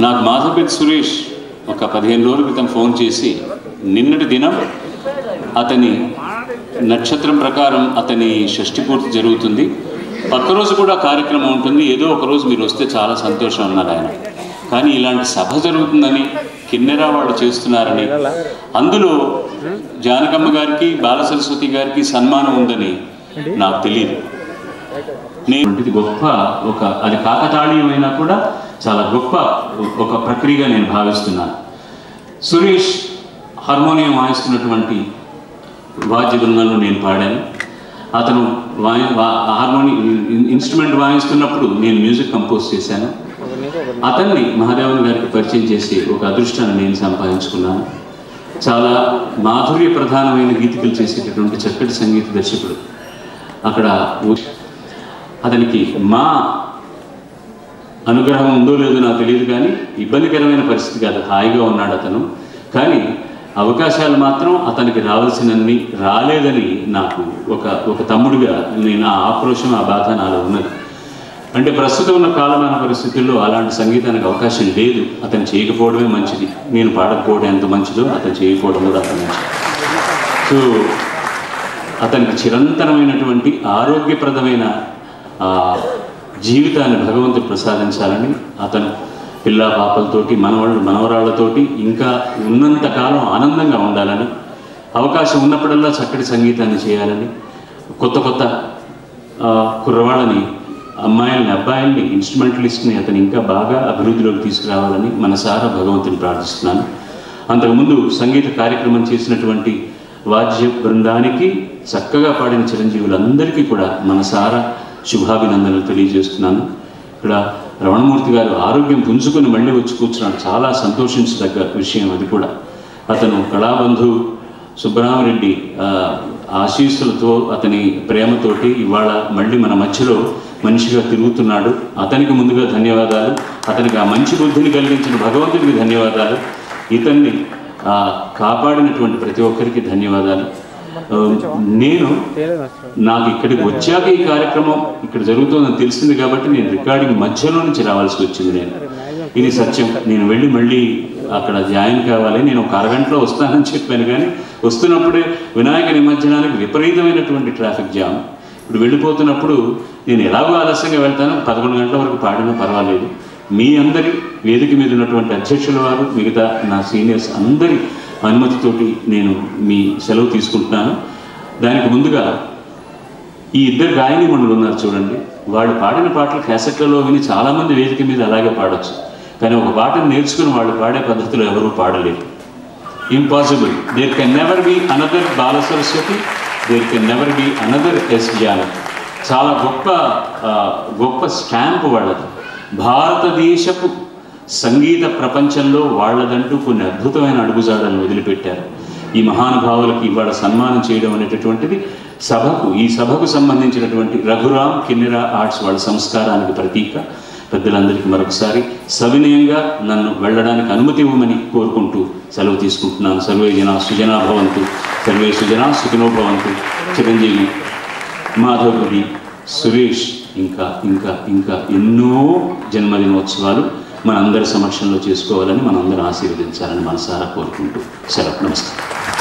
నాకు మాధవపేట సురేష్ ఒక పదిహేను రోజుల క్రితం ఫోన్ చేసి నిన్నటి దినం అతని నక్షత్రం ప్రకారం అతని షష్ఠి పూర్తి జరుగుతుంది. పక్క రోజు కూడా కార్యక్రమం ఉంటుంది. ఏదో ఒక రోజు మీరు వస్తే చాలా సంతోషం అన్నారు ఆయన. కానీ ఇలాంటి సభ జరుగుతుందని కిన్నెరా వాళ్ళు చేస్తున్నారని అందులో జానకమ్మ గారికి బాలసరస్వతి గారికి సన్మానం ఉందని నాకు తెలియదు నేను గొప్ప ఒక అది కాకతాళీయమైనా కూడా చాలా గొప్ప ఒక ప్రక్రియగా నేను భావిస్తున్నాను. సురేష్ హార్మోనియం వాయిస్తున్నటువంటి వాద్య బృందంలో నేను పాడాను. అతను వాయి వా- హార్మోనియం ఇన్స్ట్రుమెంట్ వాయిస్తున్నప్పుడు నేను మ్యూజిక్ కంపోజ్ చేశాను. అతన్ని మహాదేవన్ గారికి పరిచయం చేసి ఒక అదృష్టాన్ని నేను సంపాదించుకున్నాను. చాలా మాధుర్య ప్రధానమైన గీతికలు చేసేటటువంటి చక్కటి సంగీత దర్శకుడు. అక్కడ అతనికి మా అనుగ్రహం ఉందో లేదో నాకు తెలియదు కానీ ఇబ్బందికరమైన పరిస్థితి కాదు. హాయిగా ఉన్నాడు అతను. కానీ అవకాశాలు మాత్రం అతనికి రావాల్సినన్ని రాలేదని నాకు ఒక ఒక తమ్ముడిగా నేను ఆ ఆక్రోషం ఆ బాధ నాలో ఉన్నది. అంటే ప్రస్తుతం ఉన్న కాలమాన పరిస్థితుల్లో అలాంటి సంగీతానికి అవకాశం లేదు. అతను చేయకపోవడమే మంచిది. నేను పాడకపోవడం ఎంత మంచిదో అతను చేయకపోవడం కూడా అంత మంచిది. సో అతనికి చిరంతరమైనటువంటి ఆరోగ్యప్రదమైన జీవితాన్ని భగవంతుడు ప్రసాదించాలని అతను పిల్ల పాపలతోటి మనవాళ్ళు మనవరాళ్ళతోటి ఇంకా ఉన్నంత కాలం ఆనందంగా ఉండాలని అవకాశం ఉన్నప్పుడల్లా చక్కటి సంగీతాన్ని చేయాలని కొత్త కొత్త కుర్రవాళ్ళని అమ్మాయిల్ని అబ్బాయిల్ని ఇన్స్ట్రుమెంటలిస్ట్ని అతను ఇంకా బాగా అభివృద్ధిలోకి తీసుకురావాలని మనసారా భగవంతుని ప్రార్థిస్తున్నాను. అంతకుముందు సంగీత కార్యక్రమం చేసినటువంటి వాద్య బృందానికి చక్కగా పాడిన చిరంజీవులందరికీ కూడా మనసారా శుభాభినందనలు తెలియజేస్తున్నాను. ఇక్కడ రమణమూర్తి గారు ఆరోగ్యం పుంజుకొని మళ్ళీ వచ్చి కూర్చున్నాడు. చాలా సంతోషించదగ్గ విషయం అది కూడా. అతను కళాబంధు సుబ్బరామరెడ్డి ఆశీస్సులతో అతని ప్రేమతోటి ఇవాళ మళ్ళీ మన మధ్యలో మనిషిగా తిరుగుతున్నాడు. అతనికి ముందుగా ధన్యవాదాలు. అతనికి ఆ మంచి బుద్ధిని కలిగించిన భగవంతుడికి ధన్యవాదాలు. ఇతన్ని కాపాడినటువంటి ప్రతి ఒక్కరికి ధన్యవాదాలు. నేను నాకు ఇక్కడికి వచ్చాక ఈ కార్యక్రమం ఇక్కడ జరుగుతుందని తెలిసింది కాబట్టి నేను రికార్డింగ్ మధ్యలో నుంచి రావాల్సి వచ్చింది నేను. ఇది సత్యం. నేను వెళ్ళి మళ్ళీ అక్కడ జాయిన్ కావాలి. నేను ఒక అరగంటలో వస్తానని చెప్పాను కానీ వస్తున్నప్పుడే వినాయక నిమజ్జనానికి విపరీతమైనటువంటి ట్రాఫిక్ జామ్. ఇప్పుడు వెళ్ళిపోతున్నప్పుడు నేను ఎలాగో ఆలస్యంగా వెళ్తాను. పదకొండు గంటల వరకు పాడినా పర్వాలేదు. మీ అందరి వేదిక మీద ఉన్నటువంటి అధ్యక్షుల వారు మిగతా నా సీనియర్స్ అందరి అనుమతితోటి నేను మీ సెలవు తీసుకుంటున్నాను. దానికి ముందుగా ఈ ఇద్దరు గాయని మనులు ఉన్నారు చూడండి. వాళ్ళు పాడిన పాటలు క్యాసెట్లలో విని చాలామంది వేదిక మీద అలాగే పాడొచ్చు. కానీ ఒక పాటను నేర్చుకుని వాళ్ళు పాడే పద్ధతిలో ఎవరూ పాడలేరు. Impossible there can never be another Bala Saraswathi there can never be another S Janaki చాలా గొప్ప గొప్ప స్టాంప్ వాళ్ళది. భారతదేశపు సంగీత ప్రపంచంలో వాళ్ళదంటూ కొన్ని అద్భుతమైన అడుగుజాడలను వదిలిపెట్టారు. ఈ మహానుభావులకి ఇవాళ సన్మానం చేయడం అనేటటువంటిది సభకు ఈ సభకు సంబంధించినటువంటి రఘురామ్ కిన్నెరా ఆర్ట్స్ వాళ్ళ సంస్కారానికి ప్రతీక. పెద్దలందరికీ మరొకసారి సవినయంగా నన్ను వెళ్ళడానికి అనుమతి ఇవ్వమని కోరుకుంటూ సెలవు తీసుకుంటున్నాను. సర్వే జన సుజనా భవంతు సర్వే సుజనా సుఖినో భవంతు. చిరంజీవి మాధవరి సురేష్ ఇంకా ఇంకా ఇంకా ఎన్నో జన్మదినోత్సవాలు మనందరి సమక్షంలో చేసుకోవాలని మనందరం ఆశీర్వదించాలని మనసారా కోరుకుంటూ సెలవు. నమస్కారం.